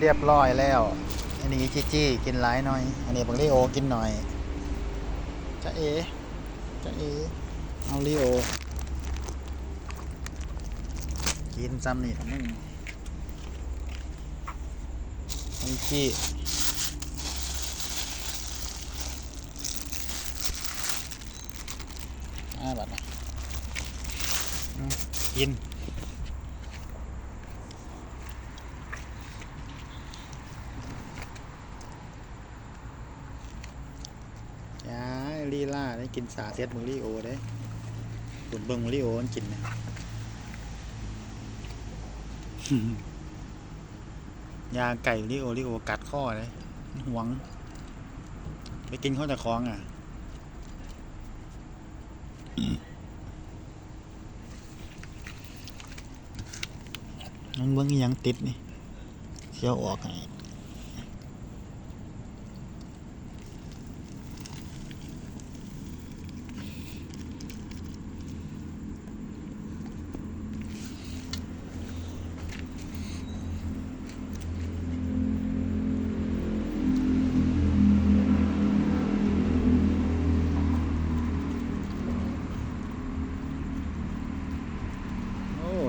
เรียบร้อยแล้ว อันนี้จีจี้กินหลายหน่อย อันนี้บังลีโอกินหน่อยจะเอจะเอเอาลีโอ กินซ้ำนี่มึงไอ้จี้อ้าบัดนะกิน ยา ลีล่าได้กินสาเซ็ตมึงลีโอได้ขุนเบิ่งมึงลีโอมันกินนะยาไก่ลีโอลีโอกัดข้อเลยหวง ไปกินข้าวจากคล้องอะนั่นเบิ่งอิหยังติดนี่เสียวออกให้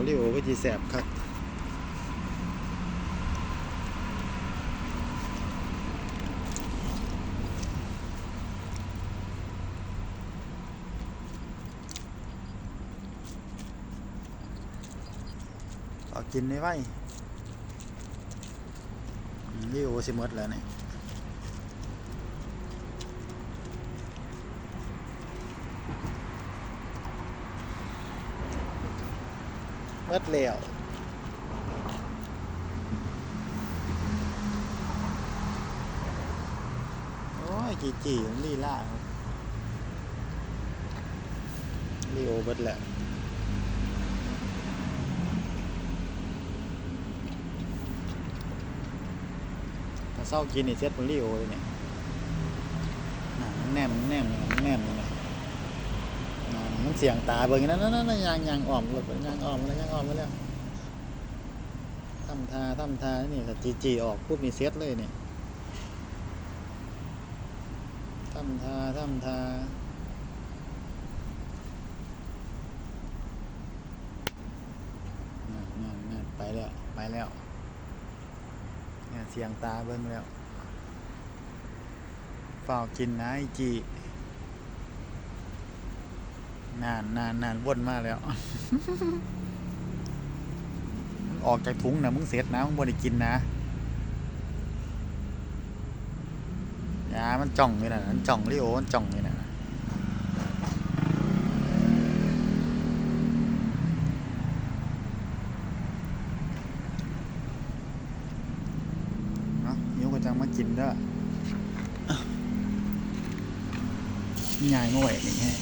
ลิโอก็จีแสบครับกินได้ไว้อืมลิโอสิมดแล้วเนี่ย หมดแล้วโอ้ยจีจีมันลีล่าครับลิโอเบิดแหล้วถ้าเศร้ากินนี่เซ็ตบริโอเลยเนี่ยน่ะมันแนมมันแนมมันแนมเนี่ย มันเสียงตาเบิ่งนั่นนั่นนั่นยางยางอ่อมเลยยางอ่อมแล้วยางอ่อมแล้วทำทาทำทานี่ถ้าจีจีออกปุ๊บมีเซ็ตเลยเนี่ยทำทาทำทานั่นนั่นนั่นไปแล้วไปแล้วเนี่ยเสียงตาเบิ้งแล้วฝ้าวกินนะไอจี นานนานนานว่นมากแล้วมึงออกจากถุงนะมึงเสร็จนะมึงบ่ได้กินนะยามันจ่องอยู่นะมันจ่องลิโอมันจ่องอยู่นะเนาะหิวก็จังมากินด้อนี่ยายมาไหวนี่แฮะ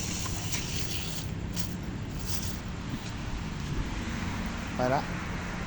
ไปละ